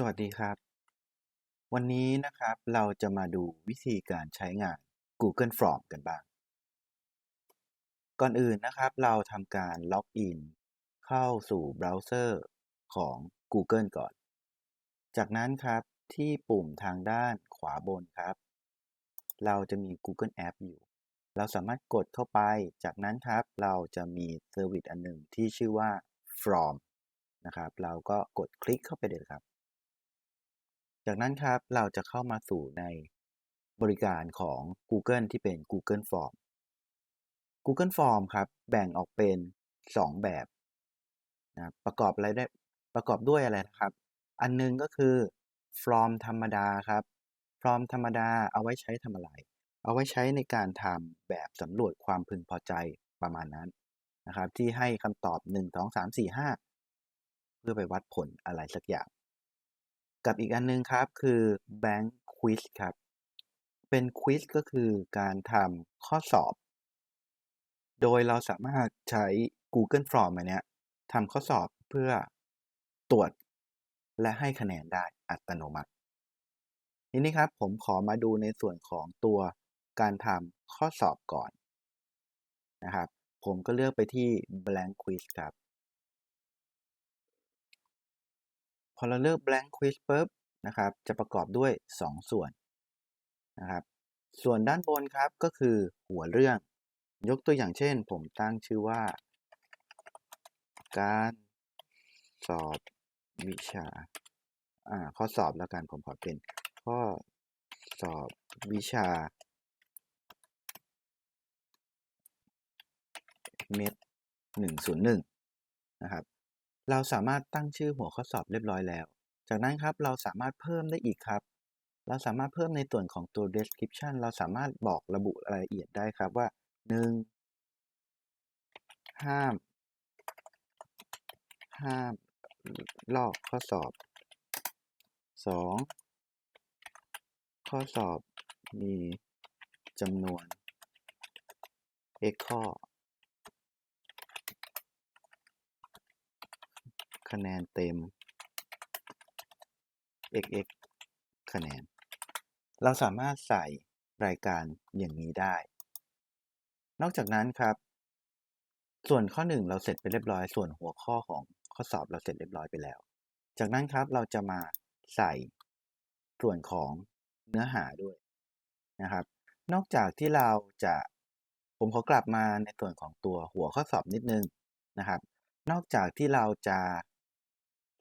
สวัสดีครับ วันนี้นะครับเราจะมาดูวิธีการใช้งาน Google Form กันบ้าง ก่อนอื่นนะครับเราทำการล็อกอินเข้าสู่เบราว์เซอร์ของ Google ก่อน จากนั้นครับที่ปุ่มทางด้านขวาบนครับ เราจะมี Google App อยู่ เราสามารถกดเข้าไป จากนั้นครับเราจะมีเซอร์วิสอันหนึ่งที่ชื่อว่า From นะครับ เราก็กดคลิกเข้าไปเลยครับ จากนั้นครับเราจะเข้ามาสู่ในบริการของ Google ที่เป็น Google Form Google Form ครับ แบ่งออกเป็น 2 แบบนะประกอบอะไรได้ประกอบด้วยอะไรนะครับ อันนึงก็คือ Form ธรรมดาครับ Form ธรรมดาเอาไว้ใช้ทำอะไร เอาไว้ใช้ในการทำแบบสำรวจความพึงพอใจประมาณนั้นนะครับ ที่ให้คำตอบ 1 2 3 4 5 เพื่อไปวัดผลอะไรสักอย่าง กับอีกอันนึงครับคือ Bank Quiz ครับ เป็นควิ z ก็คือการทำข้อสอบ โดยเราสามารถใช้ Google Form อันเนี้ยทำข้อสอบเพื่อตรวจและให้คะแนนได้อัตโนมัติทีนี้ครับผมขอมาดูในส่วนของตัวการทำข้อสอบก่อนนะครับ ผมก็เลือกไปที่ blank quiz ครับ พอเราเลือก blank quiz ปุ๊บนะครับจะประกอบด้วย 2 ส่วนนะครับส่วนด้านบนครับก็คือหัวเรื่อง ยกตัวอย่างเช่น ผมตั้งชื่อว่า การสอบวิชาอ่าข้อสอบแล้วกันผมขอเป็นข้อสอบวิชาเม็ดหนึ่งศูนย์หนึ่งนะครับ เราสามารถตั้งชื่อหัวข้อสอบเรียบร้อยแล้ว จากนั้นครับเราสามารถเพิ่มได้อีกครับ เราสามารถเพิ่มในส่วนของตัว description เราสามารถบอกระบุรายละเอียดได้ครับว่า 1. ห้าม ห้าม ลอกข้อสอบ 2. ข้อสอบมีจำนวน x ข้อ คะแนนเต็ม xx คะแนน เราสามารถใส่รายการอย่างนี้ได้ นอกจากนั้นครับ ส่วนข้อ 1 เราเสร็จไปเรียบร้อย ส่วนหัวข้อของข้อสอบเราเสร็จเรียบร้อยไปแล้ว จากนั้นครับเราจะมาใส่ส่วนของเนื้อหาด้วยนะครับ นอกจากที่เราจะผมขอกลับมาในส่วนของตัวหัวข้อสอบนิดนึงนะครับ นอกจากที่เราจะ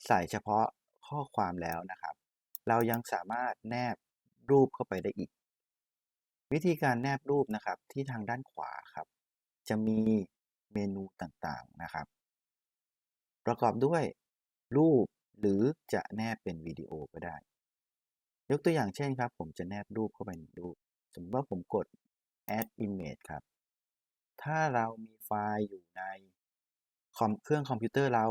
ใส่เฉพาะข้อความแล้วนะครับ เรายังสามารถแนบรูปเข้าไปได้อีก วิธีการแนบรูปนะครับที่ทางด้านขวาครับ จะมีเมนูต่างๆนะครับ ประกอบด้วยรูปหรือจะแนบเป็นวิดีโอก็ได้ ยกตัวอย่างเช่นครับ ผมจะแนบรูปเข้าไปหนึ่งรูป สมมติว่าผมกด add image ครับ ถ้าเรามีไฟล์อยู่ในคอมเครื่องคอมพิวเตอร์เรา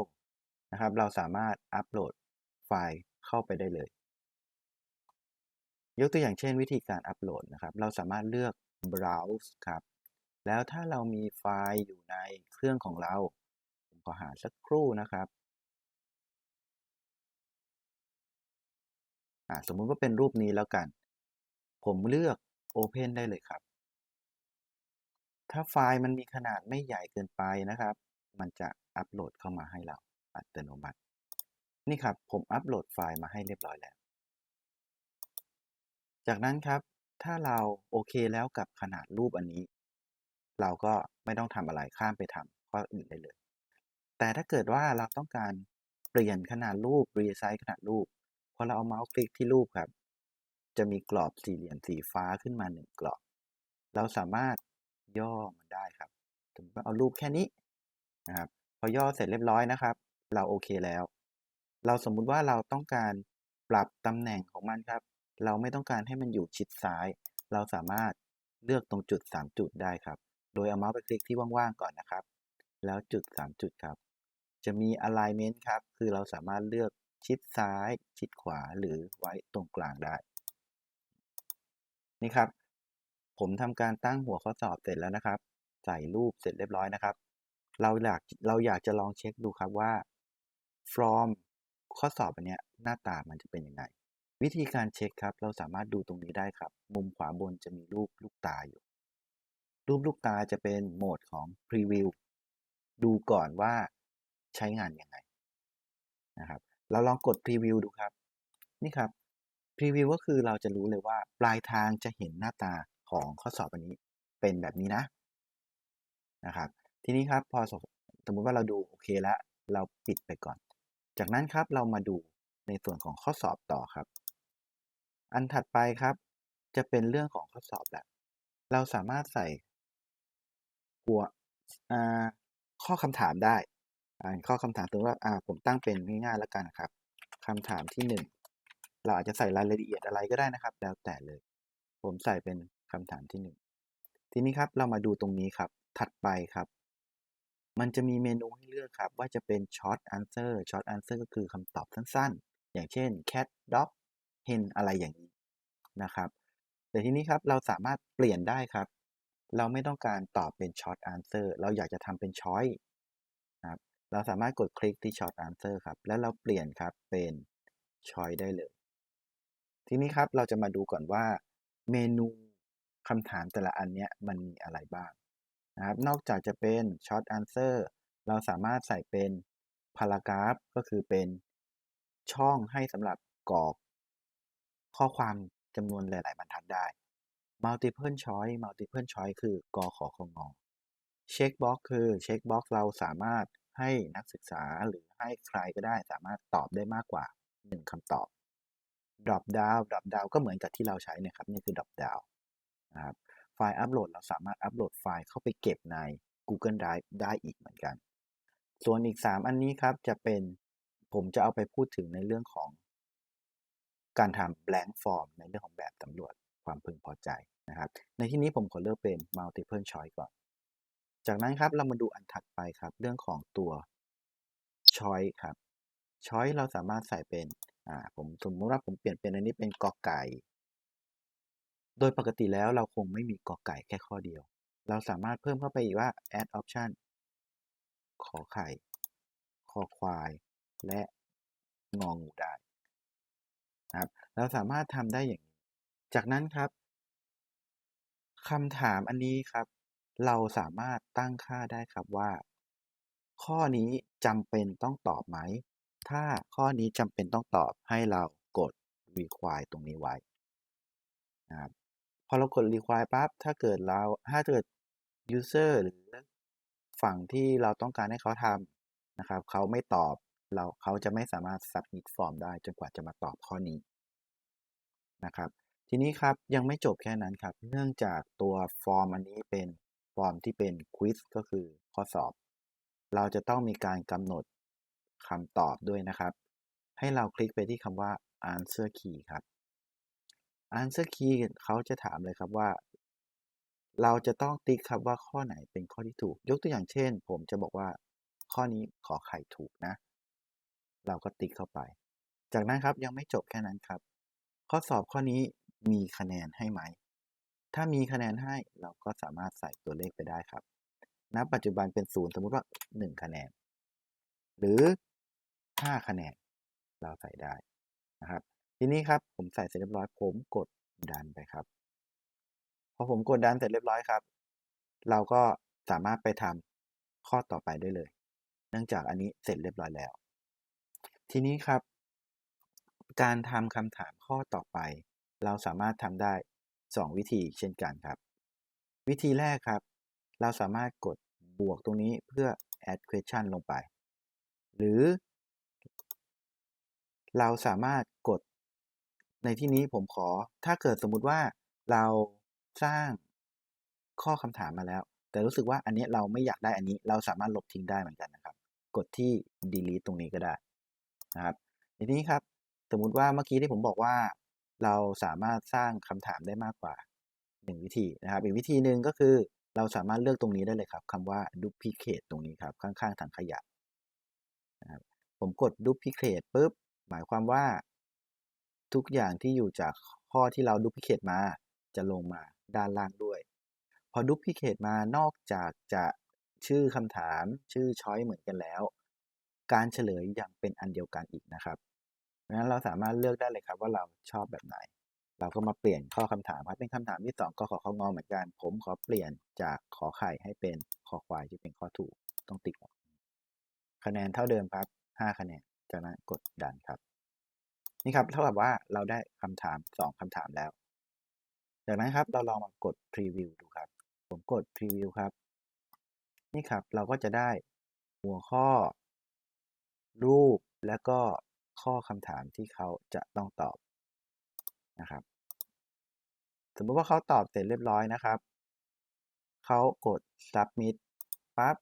นะครับ เราสามารถอัปโหลดไฟล์เข้าไปได้เลย ยกตัวอย่างเช่นวิธีการอัปโหลดนะครับ เราสามารถเลือก browse ครับ แล้วถ้าเรามีไฟล์อยู่ในเครื่องของเรา ผมขอหาสักครู่นะครับสมมุติว่าเป็นรูปนี้แล้วกัน ผมเลือก Open ได้เลยครับ ถ้าไฟล์มันมีขนาดไม่ใหญ่เกินไปนะครับ มันจะอัปโหลดเข้ามาให้เรา อัตโนมัติ นี่ครับผมอัปโหลดไฟล์มาให้เรียบร้อยแล้ว จากนั้นครับ ถ้าเราโอเคแล้วกับขนาดรูปอันนี้ เราก็ไม่ต้องทำอะไรข้ามไปทำข้ออื่นได้เลย แต่ถ้าเกิดว่าเราต้องการเปลี่ยนขนาดรูปรีไซส์ขนาดรูปพอเราเอาเมาส์คลิกที่รูปครับ จะมีกรอบสี่เหลี่ยมสีฟ้าขึ้นมาหนึ่งกรอบ เราสามารถย่อมันได้ครับถึงเอารูปแค่นี้นะครับ พอย่อเสร็จเรียบร้อยนะครับ เราโอเคแล้ว เราสมมุติว่าเราต้องการปรับตำแหน่งของมันครับ เราไม่ต้องการให้มันอยู่ชิดซ้าย เราสามารถเลือกตรงจุด 3 จุดได้ครับ โดยเอาเมาส์ไปคลิกที่ว่างๆก่อนนะครับ แล้วจุด 3 จุดครับ จะมี alignment ครับ คือเราสามารถเลือกชิดซ้าย ชิดขวาหรือไว้ตรงกลางได้ นี่ครับ ผมทำการตั้งหัวข้อสอบเสร็จแล้วนะครับ ใส่รูปเสร็จเรียบร้อยนะครับ เราอยากเราอยากจะลองเช็คดูครับว่า from ข้อสอบอันเนี้ยหน้าตามันจะเป็นยังไง วิธีการเช็คครับ เราสามารถดูตรงนี้ได้ครับ มุมขวาบนจะมีรูปลูกตาอยู่ รูปลูกตาจะเป็นโหมดของ Preview ดูก่อนว่าใช้งานยังไงนะครับ เราลองกด Preview ดูครับ นี่ครับ Preview ก็คือเราจะรู้เลยว่าปลายทางจะเห็นหน้าตาของข้อสอบอันนี้เป็นแบบนี้นะนะครับ ทีนี้ครับพอสมมติว่าเราดูโอเคแล้วเราปิดไปก่อน จากนั้นครับเรามาดูในส่วนของข้อสอบต่อครับ อันถัดไปครับ จะเป็นเรื่องของข้อสอบแหละเราสามารถใส่หัวข้อคำถามได้ข้อคำถามถึงว่าผมตั้งเป็นง่ายๆแล้วกันครับคำถามที่หนึ่งเราอาจจะใส่รายละเอียดอะไรก็ได้นะครับ แล้วแต่เลย ผมใส่เป็นคำถามที่หนึ่งทีนี้ครับเรามาดูตรงนี้ครับ ถัดไปครับ มันจะมีเมนูให้เลือกครับ ว่าจะเป็น short answer short answer ก็คือคำตอบสั้นๆ อย่างเช่น cat dog hen อะไรอย่างนี้นะครับ แต่ทีนี้ครับเราสามารถเปลี่ยนได้ครับ เราไม่ต้องการตอบเป็น short answer เราอยากจะทำเป็น choice ครับเราสามารถกดคลิกที่ short answer ครับ แล้วเราเปลี่ยนครับเป็น choice ได้เลย ทีนี้ครับเราจะมาดูก่อนว่าเมนูคำถามแต่ละอันเนี้ยมันมีอะไรบ้าง นะครับ นอกจากจะเป็น short answer เราสามารถใส่เป็น paragraph ก็คือเป็นช่องให้สำหรับกรอก ข้อความจำนวนหลาย ๆ บรรทัดได้ multiple choice multiple choice คือกอขอคงงอ checkbox คือ checkbox เราสามารถให้นักศึกษาหรือให้ใครก็ได้สามารถตอบได้มากกว่า 1คำตอบ drop down drop down ก็เหมือนกับที่เราใช้นะครับ นี่คือ drop down นะครับ ไฟล์อัปโหลดเราสามารถอัปโหลดไฟล์เข้าไปเก็บใน Google Drive ได้อีกเหมือนกัน ส่วนอีก 3 อันนี้ครับจะเป็นผมจะเอาไปพูดถึงในเรื่องของการทำ blank form ในเรื่องของแบบสำรวจความพึงพอใจนะครับ ในที่นี้ผมขอเลือกเป็น multiple choice ก่อน จากนั้นครับเรามาดูอันถัดไปครับ เรื่องของตัว choice ครับ choice เราสามารถใส่เป็น อ่า ผมสมมติว่าผมเปลี่ยนเป็นอันนี้เป็นกอไก่ โดยปกติแล้วเราคงไม่มีกอไก่แค่ข้อเดียว เราสามารถเพิ่มเข้าไปอีกว่า add option ขอไข่ คอควาย และงองูได้นะครับ เราสามารถทำได้อย่างนี้ จากนั้นครับคำถามอันนี้ครับ เราสามารถตั้งค่าได้ครับว่า ข้อนี้จำเป็นต้องตอบไหม ถ้าข้อนี้จำเป็นต้องตอบให้เรากด require ตรงนี้ไว้นะครับ พอเรากด require ปั๊บ ถ้าเกิดเราถ้าเกิด user หรือฝั่งที่เราต้องการให้เขาทำนะครับ เขาไม่ตอบเราเขาจะไม่สามารถ submit form ได้จนกว่าจะมาตอบข้อนี้นะครับ ทีนี้ครับยังไม่จบแค่นั้นครับ เนื่องจากตัวฟอร์มอันนี้เป็นฟอร์มที่เป็น quiz ก็คือข้อสอบ เราจะต้องมีการกำหนดคำตอบด้วยนะครับ ให้เราคลิกไปที่คำว่า answer key ครับ answer key เขาจะถามเลยครับว่า เราจะต้องติ๊กครับว่าข้อไหนเป็นข้อที่ถูก ยกตัวอย่างเช่น ผมจะบอกว่าข้อนี้ขอไข่ถูกนะ เราก็ติ๊กเข้าไป จากนั้นครับยังไม่จบแค่นั้นครับ ข้อสอบข้อนี้มีคะแนนให้ไหม ถ้ามีคะแนนให้เราก็สามารถใส่ตัวเลขไปได้ครับณปัจจุบันเป็นศูนย์สมมุติว่า 1 คะแนน หรือ 5 คะแนน เราใส่ได้นะครับ ทีนี้ครับผมใส่เสร็จเรียบร้อย ผมกดดันไปครับ พอผมกดดันเสร็จเรียบร้อยครับ เราก็สามารถไปทำข้อต่อไปได้เลย เนื่องจากอันนี้เสร็จเรียบร้อยแล้ว ทีนี้ครับ การทำคำถามข้อต่อไป เราสามารถทำได้ 2 วิธีเช่นกันครับ วิธีแรกครับ เราสามารถกดบวกตรงนี้เพื่อ add question ลงไป หรือ เราสามารถกด ในที่นี้ผมขอถ้าเกิดสมมุติว่าเราสร้างข้อคำถามมาแล้ว แต่รู้สึกว่าอันนี้เราไม่อยากได้อันนี้ เราสามารถลบทิ้งได้เหมือนกันนะครับ กดที่ delete ตรงนี้ก็ได้นะครับทีนี้ครับ สมมุติว่าเมื่อกี้ที่ผมบอกว่า เราสามารถสร้างคำถามได้มากกว่า 1 วิธีนะครับ อีกวิธีหนึ่งก็คือเราสามารถเลือกตรงนี้ได้เลยครับคำว่า duplicate ตรงนี้ครับ ข้างๆถังขยะนะครับผมกด duplicate ปุ๊บหมายความว่า ทุกอย่างที่อยู่จากข้อที่เรา duplicate มาจะลงมาด้านล่างด้วย พอ duplicate มานอกจากจะชื่อคำถามชื่อ choice เหมือนกันแล้ว การเฉลยยังเป็นอันเดียวกันอีกนะครับเพราะฉะนั้นเราสามารถเลือกได้เลยครับว่าเราชอบแบบไหน เราก็มาเปลี่ยนข้อคำถามครับเป็นคำถามที่ 2 ก็ขอข้องอเหมือนกัน ผมขอเปลี่ยนจากขอไข่ให้เป็นขอควายที่เป็นข้อถูกต้องติ๊กออกคะแนนเท่าเดิมครับ 5 คะแนนจากนั้นกดดันครับ นี่ครับเท่ากับว่าเราได้คำถาม 2คำถามแล้ว จากนั้นครับเราลองมากดพรีวิวดูครับ ผมกดพรีวิวครับ นี่ครับเราก็จะได้หัวข้อ รูปและก็ข้อคำถามที่เขาจะต้องตอบนะครับ สมมติว่าเขาตอบเสร็จเรียบร้อยนะครับ เขากด submit ปั๊บ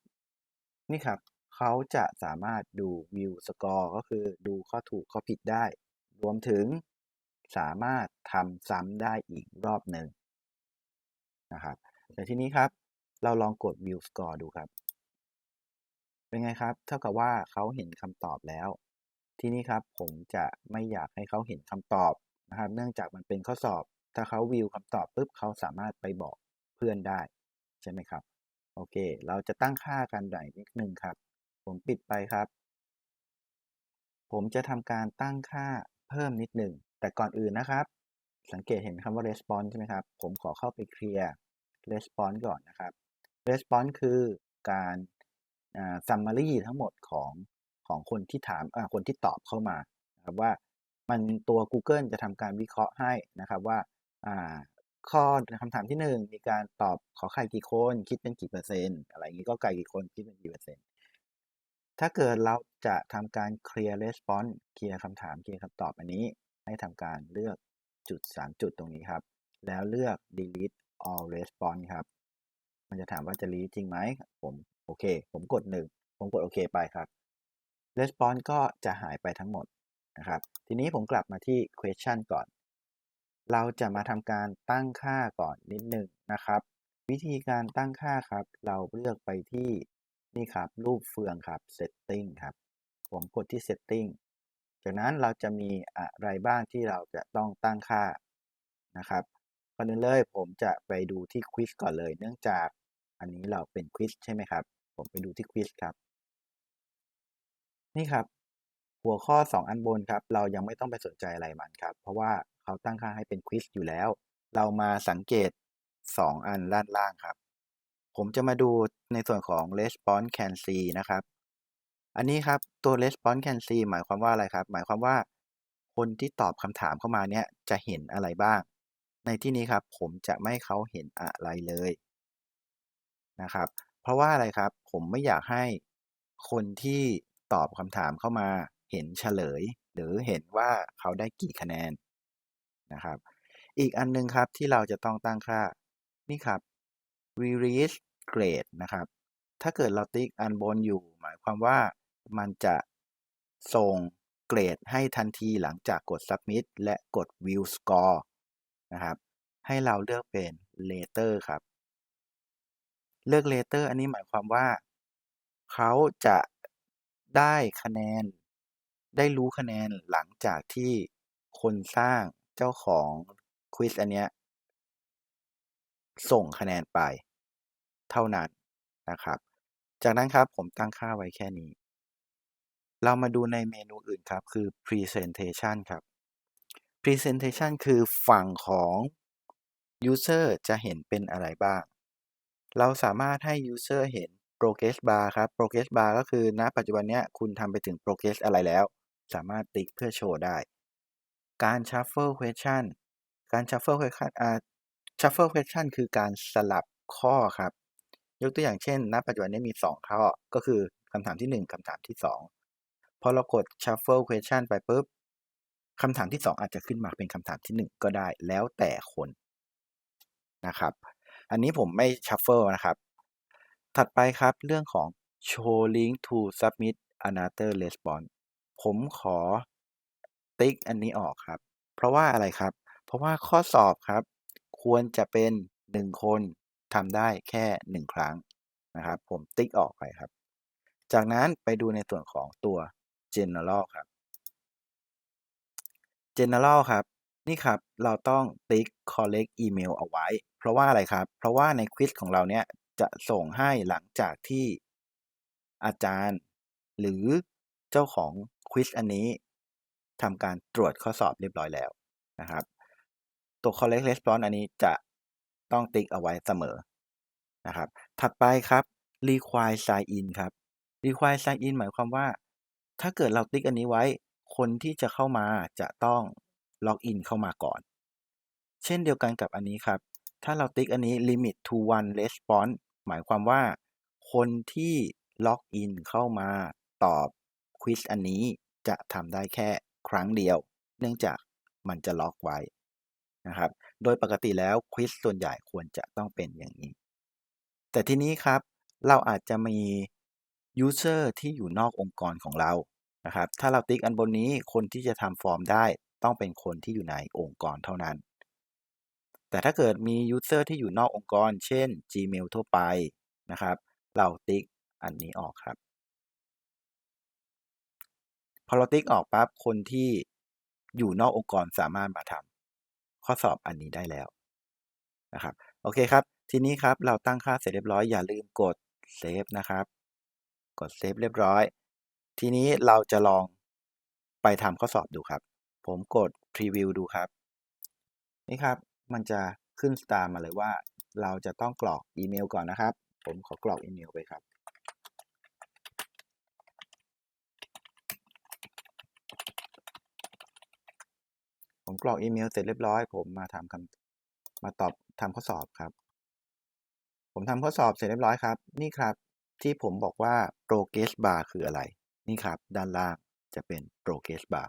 นี่ครับ เขาจะสามารถดู view score ก็คือดูข้อถูกข้อผิดได้ รวมถึงสามารถทำซ้ำได้อีกรอบหนึ่งนะครับแต่ทีนี้ครับเราลองกด view score ดูครับ เป็นไงครับ เท่ากับว่าเขาเห็นคำตอบแล้ว ทีนี้ครับผมจะไม่อยากให้เขาเห็นคำตอบนะครับ เนื่องจากมันเป็นข้อสอบ ถ้าเขาวิวคำตอบปุ๊บเขาสามารถไปบอกเพื่อนได้ ใช่ไหมครับ โอเค เราจะตั้งค่ากันหน่อยนิดนึงครับ ผมปิดไปครับ ผมจะทำการตั้งค่า พิ่มนิดหนึ่ง แต่ก่อนอื่นนะครับ สังเกตเห็นคำว่า response ใช่ไหมครับ ผมขอเข้าไปเคลียร์ response ก่อนนะครับ response คือการ summary ทั้งหมดของของคนที่ถามคนที่ตอบเข้ามาครับว่ามันตัว Google จะทำการวิเคราะห์ให้นะครับว่าอ่าข้อคำถามที่ 1 มีการตอบขอไข่กี่คน คิดเป็นกี่เปอร์เซ็นต์อะไรอย่างนี้ก็ไก่กี่คนคิดเป็นกี่เปอร์เซ็นต์ ถ้าเกิดเราจะทำการ clear response เคลียร์คำถามเคลียร์คำตอบอันนี้ ให้ทำการเลือกจุด 3 จุดตรงนี้ครับ แล้วเลือก delete all response ครับ มันจะถามว่าจะ delete จริงไหม ผมโอเค ผมกด 1 ผมกดโอเคไปครับ response ก็จะหายไปทั้งหมดนะครับ ทีนี้ผมกลับมาที่ question ก่อน เราจะมาทำการตั้งค่าก่อนนิดหนึ่งนะครับ วิธีการตั้งค่าครับ เราเลือกไปที่ นี่ครับ รูปเฟืองครับ setting ครับ ผมกดที่ setting จากนั้นเราจะมีอะไรบ้างที่เราจะต้องตั้งค่านะครับก่อนอื่นเลยผมจะไปดูที่ quiz ก่อนเลย เนื่องจากอันนี้เราเป็น quiz ใช่ไหมครับ ผมไปดูที่ quiz ครับ นี่ครับ หัวข้อ 2 อันบนครับ เรายังไม่ต้องไปสนใจอะไรมันครับ เพราะว่าเขาตั้งค่าให้เป็น quiz อยู่แล้ว เรามาสังเกต 2 อันด้านล่างครับ ผมจะมาดูในส่วนของ response can see นะครับ อันนี้ครับตัว response can see หมายความว่าอะไรครับ หมายความว่า คนที่ตอบคำถามเข้ามาเนี่ยจะเห็นอะไรบ้าง ในที่นี้ครับ ผมจะไม่ให้เขาเห็นอะไรเลยนะครับ เพราะว่าอะไรครับ ผมไม่อยากให้คนที่ตอบคำถามเข้ามาเห็นเฉลย หรือเห็นว่าเขาได้กี่คะแนนนะครับ อีกอันนึงครับที่เราจะต้องตั้งค่านี่ครับ release grade นะครับ ถ้าเกิดเราติ๊กอันบนอยู่ หมายความว่ามันจะส่งเกรดให้ทันทีหลังจากกด submit และกด view score นะครับ ให้เราเลือกเป็น later ครับ เลือก later อันนี้หมายความว่า เขาจะได้คะแนน ได้รู้คะแนนหลังจากที่คนสร้างเจ้าของควิสอันเนี้ย ส่งคะแนนไป เท่านั้นนะครับ จากนั้นครับผมตั้งค่าไว้แค่นี้ เรามาดูในเมนูอื่นครับ คือ presentation ครับ presentation คือฝั่งของ user จะเห็นเป็นอะไรบ้าง เราสามารถให้ user เห็น progress bar ครับ progress bar ก็คือณปัจจุบันเนี้ยคุณทำไปถึง progress อะไรแล้ว สามารถติ๊กเพื่อโชว์ได้ การ shuffle question การ shuffle question shuffle question คือการสลับข้อครับ ยกตัวอย่างเช่นณปัจจุบันนี้มี 2 ข้อ ก็คือคำถามที่ 1คำถามที่ 2 พอเรากด shuffle question ไปปุ๊บคำถามที่ 2 อาจจะขึ้นมาเป็นคำถามที่ 1 ก็ได้แล้วแต่คนนะครับ อันนี้ผมไม่ shuffle นะครับ ถัดไปครับเรื่องของ show link to submit another response ผมขอติ๊กอันนี้ออกครับ เพราะว่าอะไรครับ เพราะว่าข้อสอบครับ ควรจะเป็น 1 คนทำได้แค่ 1 ครั้งนะครับ ผมติ๊กออกไปครับ จากนั้นไปดูในส่วนของตัว general ครับ general ครับ นี่ครับเราต้องติ๊ก collect email เอาไว้ เพราะว่าอะไรครับ เพราะว่าในควิสของเราเนี่ยจะส่งให้หลังจากที่อาจารย์ หรือเจ้าของควิสอันนี้ทำการตรวจข้อสอบเรียบร้อยแล้วนะครับ ตัว correct response อันนี้จะต้องติ๊กเอาไว้เสมอนะครับ ถัดไปครับ require sign in ครับ require sign in หมายความว่า ถ้าเกิดเราติ๊กอันนี้ไว้ คนที่จะเข้ามาจะต้องล็อกอินเข้ามาก่อน เช่นเดียวกันกับอันนี้ครับ ถ้าเราติ๊กอันนี้ limit to one response หมายความว่า คนที่ล็อกอินเข้ามาตอบควิสอันนี้จะทำได้แค่ครั้งเดียว เนื่องจากมันจะล็อกไว้ นะครับ โดยปกติแล้วควิสส่วนใหญ่ควรจะต้องเป็นอย่างนี้ แต่ทีนี้ครับเราอาจจะมี user ที่อยู่นอกองค์กรของเรานะครับ ถ้าเราติ๊กอันบนนี้คนที่จะทำฟอร์มได้ต้องเป็นคนที่อยู่ในองค์กรเท่านั้น แต่ถ้าเกิดมี user ที่อยู่นอกองค์กร เช่น Gmail ทั่วไปนะครับ เราติ๊กอันนี้ออกครับ พอเราติ๊กออกปั๊บคนที่อยู่นอกองค์กรสามารถมาทำ ข้อสอบอันนี้ได้แล้วนะครับโอเคครับ ทีนี้ครับเราตั้งค่าเสร็จเรียบร้อยอย่าลืมกดเซฟนะครับกดเซฟเรียบร้อย ทีนี้เราจะลองไปทำข้อสอบดูครับ ผมกดพรีวิวดูครับ นี่ครับมันจะขึ้นสตาร์มาเลยว่า เราจะต้องกรอกอีเมลก่อนนะครับ ผมขอกรอกอีเมลไปครับ ผมกรอกอีเมลเสร็จเรียบร้อย ผมมาทำคำมาตอบทำข้อสอบครับ ผมทำข้อสอบเสร็จเรียบร้อยครับ นี่ครับที่ผมบอกว่า progress bar คืออะไร นี่ครับ ด้านล่างจะเป็น progress bar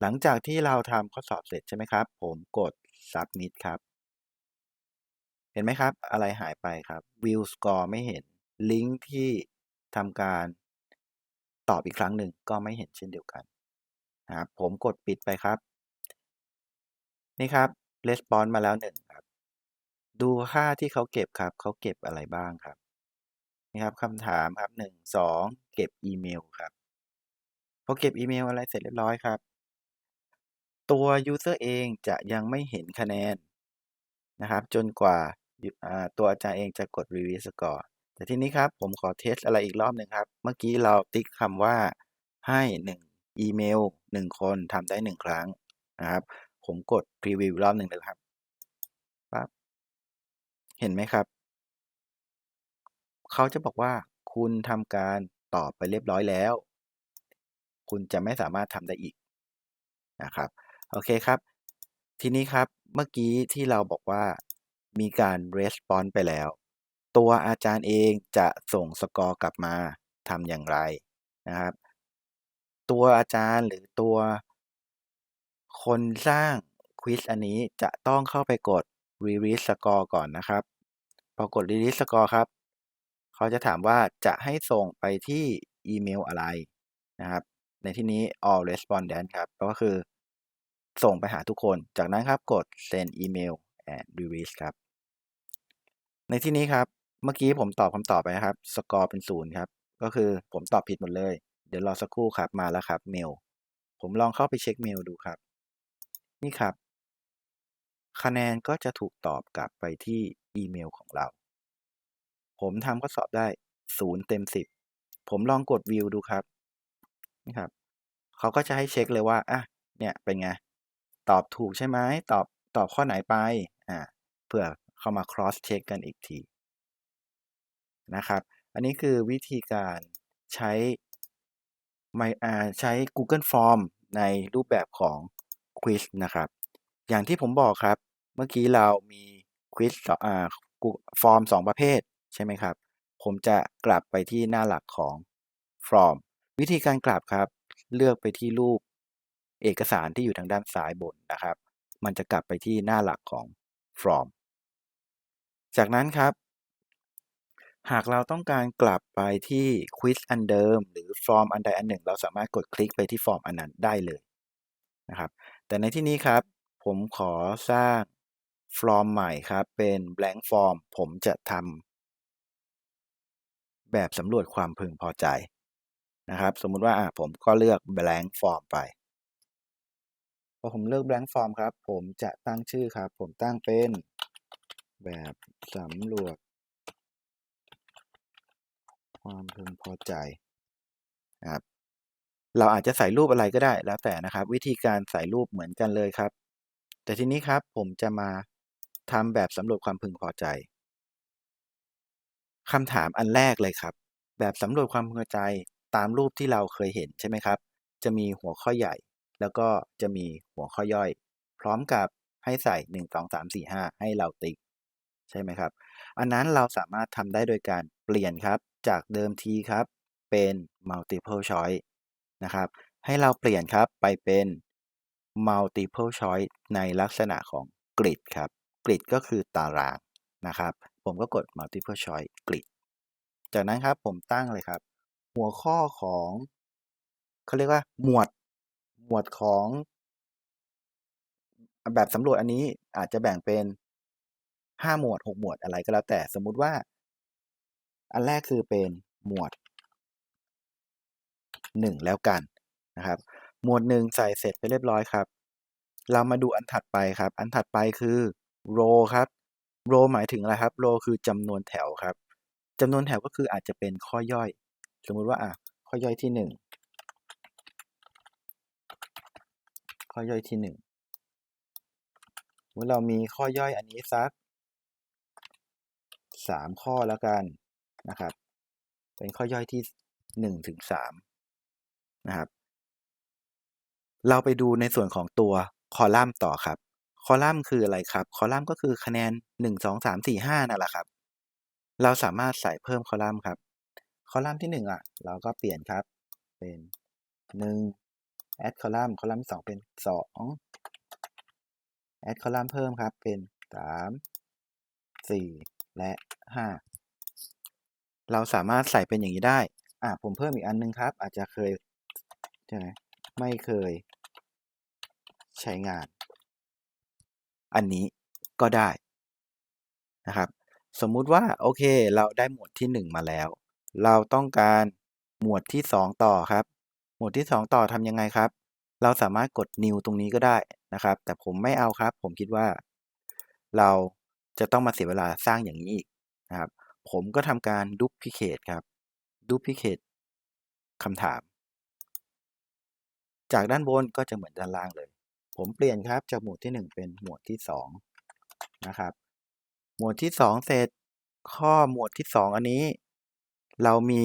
หลังจากที่เราทำข้อสอบเสร็จใช่ไหมครับ ผมกด submit ครับ เห็นไหมครับ อะไรหายไปครับ view score ไม่เห็น ลิงก์ที่ทำการตอบอีกครั้งหนึ่งก็ไม่เห็นเช่นเดียวกันนะครับผมกดปิดไปครับ นี่ครับ response มาแล้วหนึ่งครับ ดูค่าที่เขาเก็บครับ เขาเก็บอะไรบ้างครับ นี่ครับคำถามครับหนึ่งสองเก็บอีเมลครับพอเก็บอีเมลอะไรเสร็จเรียบร้อยครับ ตัว user เองจะยังไม่เห็นคะแนนนะครับ จนกว่าตัวอาจารย์เองจะกด review score แต่ทีนี้ครับผมขอเทสอะไรอีกรอบหนึ่งครับ เมื่อกี้เราติ๊กคำว่าให้ 1 อีเมล 1 คนทำได้ 1 ครั้งนะครับ ผมกด preview รอบหนึ่งเลยครับปั๊บเห็นไหมครับ เขาจะบอกว่าคุณทำการตอบไปเรียบร้อยแล้ว คุณจะไม่สามารถทำได้อีกนะครับโอเคครับ ทีนี้ครับเมื่อกี้ที่เราบอกว่ามีการ response ไปแล้ว ตัวอาจารย์เองจะส่งสกอร์กลับมาทำอย่างไรนะครับ ตัวอาจารย์หรือตัว คนสร้างควิสอันนี้จะต้องเข้าไปกด release score ก่อนนะครับ พอกด release score ครับ เขาจะถามว่าจะให้ส่งไปที่อีเมลอะไรนะครับ ในที่นี้ all respondent ครับ ก็คือ ส่งไปหาทุกคน จากนั้นครับกด send email and release ครับ ในที่นี้ครับ เมื่อกี้ผมตอบคำตอบไปนะครับ สกอร์เป็นศูนย์ครับ ก็คือผมตอบผิดหมดเลย เดี๋ยวรอสักครู่ครับ มาแล้วครับ เมล ผมลองเข้าไปเช็คเมลดูครับ นี่ครับ คะแนนก็จะถูกตอบกลับไปที่อีเมลของเรา ผมทำข้อสอบได้ศูนย์เต็มสิบผมลองกดวิวดูครับ นี่ครับ เขาก็จะให้เช็คเลยว่า อะ เนี่ย เป็นไง ตอบถูกใช่ไหม ตอบ ตอบข้อไหนไป อ่า เพื่อเข้ามา cross check กันอีกที นะครับ อันนี้คือวิธีการใช้ไม่อ่าใช้ Google Form ในรูปแบบของ Quiz นะครับ อย่างที่ผมบอกครับ เมื่อกี้เรามี Quiz อ่าฟอร์ม 2 ประเภทใช่ไหมครับ ผมจะกลับไปที่หน้าหลักของ Form วิธีการกลับครับ เลือกไปที่รูปเอกสารที่อยู่ทางด้านซ้ายบนนะครับ มันจะกลับไปที่หน้าหลักของ Form จากนั้นครับ หากเราต้องการกลับไปที่ควิสอันเดิม หรือฟอร์มอันใดอันหนึ่ง เราสามารถกดคลิกไปที่ฟอร์มอันนั้นได้เลย นะครับแต่ในที่นี้ครับผมขอสร้างฟอร์มใหม่ครับเป็น blank form ผมจะทำแบบสำรวจความพึงพอใจนะครับ สมมุติว่าผมก็เลือก blank form ไปพอผมเลือก blank form ครับ ผมจะตั้งชื่อครับ ผมตั้งเป็นแบบสำรวจ ความพึงพอใจครับ เราอาจจะใส่รูปอะไรก็ได้แล้วแต่นะครับ วิธีการใส่รูปเหมือนกันเลยครับ แต่ทีนี้ครับผมจะมาทำแบบสำรวจความพึงพอใจคำถามอันแรกเลยครับ แบบสำรวจความพึงพอใจตามรูปที่เราเคยเห็นใช่ไหมครับ จะมีหัวข้อใหญ่ แล้วก็จะมีหัวข้อย่อย พร้อมกับให้ใส่ 1 2 3 4 5 ให้เราติ๊กใช่ไหมครับ อันนั้นเราสามารถทำได้โดยการเปลี่ยนครับ จากเดิมทีครับ เป็น multiple choice นะครับ ให้เราเปลี่ยนครับไปเป็น multiple choice ในลักษณะของกริดครับ กริดก็คือตารางนะครับ ผมก็กด multiple choice กริดจากนั้นครับผมตั้งเลยครับ หัวข้อของเขาเรียกว่าหมวดหมวดของแบบสำรวจอันนี้อาจจะแบ่งเป็น5หมวด6หมวดอะไรก็แล้วแต่สมมุติว่า อันแรกคือเป็นหมวด 1 แล้วกันนะครับ หมวด 1 ใส่เสร็จไปเรียบร้อยครับ เรามาดูอันถัดไปครับ อันถัดไปคือ row ครับ row หมายถึงอะไรครับ row คือจำนวนแถวครับจำนวนแถวก็คืออาจจะเป็นข้อย่อย สมมุติว่าอะข้อย่อยที่ 1 ข้อย่อยที่1เมื่อเรามีข้อย่อยอันนี้สัก3ข้อแล้วกันนะครับ เป็นข้อย่อยที่1ถึง3 นะครับ เราไปดูในส่วนของตัวคอลัมน์ต่อครับ คอลัมน์คืออะไรครับ คอลัมน์ก็คือคะแนน 1 2 3 4 5นั่นแหละครับ เราสามารถใส่เพิ่มคอลัมน์ครับ คอลัมน์ที่ 1 อะ เราก็เปลี่ยนครับ เป็น 1 add คอลัมน์คอลัมน์ที่2เป็น 2 add คอลัมน์เพิ่มครับ เป็น 3 4 และ 5 เราสามารถใส่เป็นอย่างนี้ได้ อะผมเพิ่มอีกอันนึงครับ อาจจะเคย ใช่ไหมไม่เคย ใช้งาน อันนี้ก็ได้นะครับ สมมุติว่าโอเค เราได้หมวดที่ 1 มาแล้ว เราต้องการหมวดที่ 2 ต่อครับ หมวดที่ 2 ต่อทำยังไงครับ เราสามารถกด new ตรงนี้ก็ได้นะครับ แต่ผมไม่เอาครับ ผมคิดว่า เราจะต้องมาเสียเวลาสร้างอย่างนี้อีกนะครับ ผมก็ทำการ duplicate ครับ duplicate คำถาม จากด้านบนก็จะเหมือนด้านล่างเลย ผมเปลี่ยนครับจากหมวดที่ 1 เป็นหมวดที่2นะครับ หมวดที่ 2 เสร็จข้อหมวดที่ 2 อันนี้ เรามี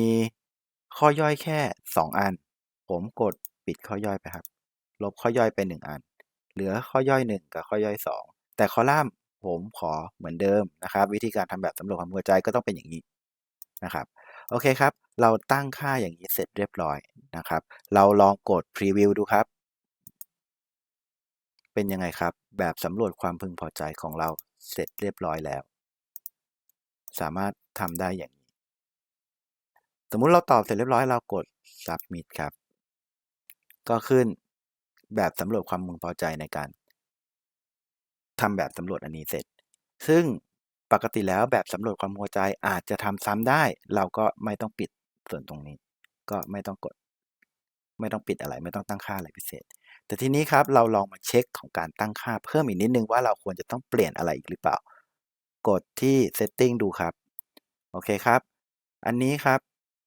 ข้อย่อยแค่ 2 อัน ผมกดปิดข้อย่อยไปครับ ลบข้อย่อยไป 1 อัน เหลือข้อย่อย 1 กับข้อย่อย 2 แต่คอลัมน์ผมขอเหมือนเดิมนะครับ วิธีการทำแบบสำรวจความพอใจก็ต้องเป็นอย่างนี้นะครับ โอเคครับ เราตั้งค่าอย่างนี้เสร็จเรียบร้อยนะครับ เราลองกด preview ดูครับ เป็นยังไงครับ แบบสำรวจความพึงพอใจของเราเสร็จเรียบร้อยแล้ว สามารถทำได้อย่างนี้ สมมุติเราตอบเสร็จเรียบร้อยเรากด submit ครับ ก็ขึ้นแบบสำรวจความพึงพอใจในการทำแบบสำรวจอันนี้เสร็จ ซึ่งปกติแล้วแบบสำรวจความพอใจอาจจะทำซ้ำได้ เราก็ไม่ต้องปิด ส่วนตรงนี้ก็ไม่ต้องกด ไม่ต้องปิดอะไร ไม่ต้องตั้งค่าอะไรพิเศษ แต่ทีนี้ครับเราลองมาเช็คของการตั้งค่าเพิ่มอีกนิดนึงว่าเราควรจะต้องเปลี่ยนอะไรอีกหรือเปล่า กดที่ setting ดูครับ โอเคครับ อันนี้ครับ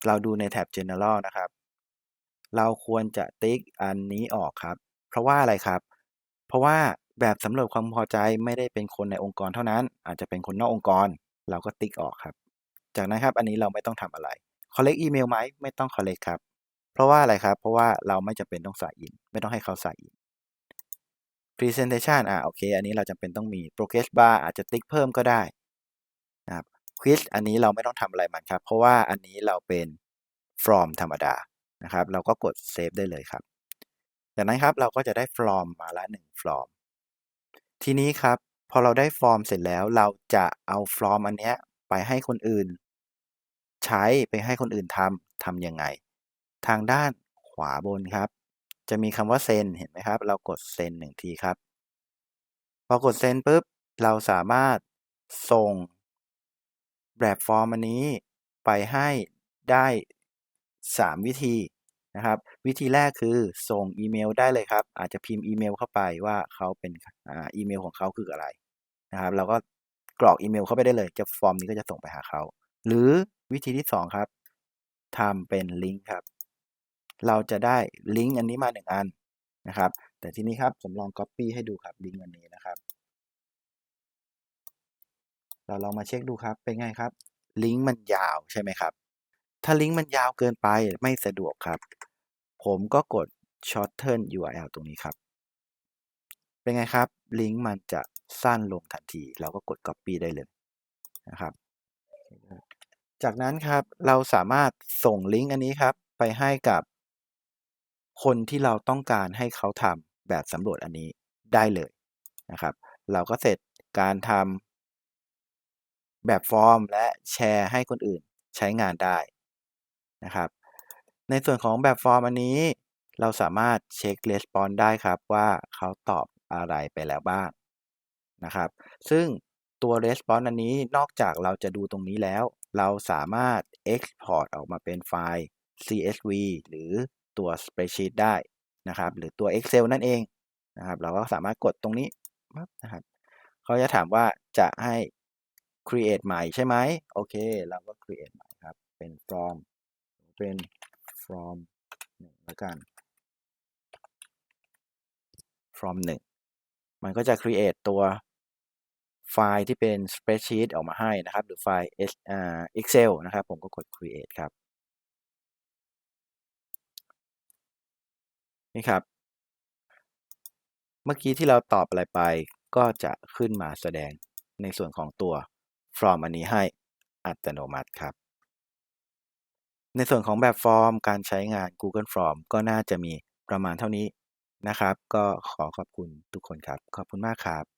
เราดูในแท็บ general นะครับ เราควรจะติ๊กอันนี้ออกครับ เพราะว่าอะไรครับ เพราะว่าแบบสำรวจความพอใจไม่ได้เป็นคนในองค์กรเท่านั้น อาจจะเป็นคนนอกองค์กร เราก็ติ๊กออกครับ จากนั้นครับอันนี้เราไม่ต้องทำอะไร collect email ไหมไม่ต้อง collect ครับ เพราะว่าอะไรครับ เพราะว่าเราไม่จำเป็นต้องใส่อิน ไม่ต้องให้เขาใส่อิน presentation อ่าโอเค อันนี้เราจำเป็นต้องมี progress bar อาจจะติ๊กเพิ่มก็ได้นะครับ quiz อันนี้เราไม่ต้องทำอะไรมันครับ เพราะว่าอันนี้เราเป็น from ธรรมดานะครับ เราก็กด save ได้เลยครับ จากนั้นครับเราก็จะได้ from มาละ1 from ทีนี้ครับ พอเราได้ฟอร์มเสร็จแล้วเราจะเอาฟอร์มอันเนี้ยไปให้คนอื่น ใช้ไปให้คนอื่นทำทำยังไง ทางด้านขวาบนครับ จะมีคำว่าเซ็นเห็นไหมครับ เรากดเซ็นหนึ่งทีครับ พอกดเซ็นปุ๊บ เราสามารถส่งแบบฟอร์มอันนี้ไปให้ได้ 3 วิธีนะครับ วิธีแรกคือส่งอีเมลได้เลยครับ อาจจะพิมพ์อีเมลเข้าไปว่าเขาเป็นอีเมลของเขาคืออะไรนะครับ เราก็กรอกอีเมลเข้าไปได้เลยจะฟอร์มนี้ก็จะส่งไปหาเขา หรือ วิธีที่2ครับทำเป็นลิงก์ครับ เราจะได้ลิงก์อันนี้มาหนึ่งอันนะครับ แต่ทีนี้ครับผมลอง Copy ให้ดูครับลิงก์อันนี้นะครับ เราลองมาเช็คดูครับเป็นไงครับ ลิงก์มันยาวใช่ไหมครับ ถ้าลิงก์มันยาวเกินไปไม่สะดวกครับ ผมก็กด shorten URL ตรงนี้ครับ เป็นไงครับ ลิงก์มันจะสั้นลงทันที เราก็กด copy ได้เลยนะครับ จากนั้นครับเราสามารถส่งลิงก์อันนี้ครับ ไปให้กับ คนที่เราต้องการให้เขาทำแบบสำรวจอันนี้ได้เลยนะครับ เราก็เสร็จการทำแบบฟอร์มและแชร์ให้คนอื่นใช้งานได้นะครับ ในส่วนของแบบฟอร์มอันนี้ เราสามารถเช็คレスปอนได้ครับว่าเขาตอบอะไรไปแล้วบ้างนะครับ ซึ่งตัว response อันนี้นอกจากเราจะดูตรงนี้แล้ว เราสามารถ export ออกมาเป็นไฟล์ CSV หรือตัว spreadsheet ได้นะครับ หรือตัว Excel นั่นเองนะครับ เราก็สามารถกดตรงนี้นะครับเขาจะถามว่าจะให้ create ใหม่ใช่ไหมโอเค เราก็ create ใหม่ครับ เป็น from เป็น from หนึ่งแล้วกัน from 1 มันก็จะ create ตัว ไฟล์ที่เป็น spreadsheet ออกมาให้นะครับ หรือไฟล์ Excel นะครับ ผมก็กด create ครับ นี่ครับ เมื่อกี้ที่เราตอบอะไรไปก็จะขึ้นมาแสดงในส่วนของตัว from อันนี้ให้อัตโนมัติครับ ในส่วนของแบบฟอร์มการใช้งาน Google Form ก็น่าจะมีประมาณเท่านี้นะครับ ก็ขอขอบคุณทุกคนครับ ขอบคุณมากครับ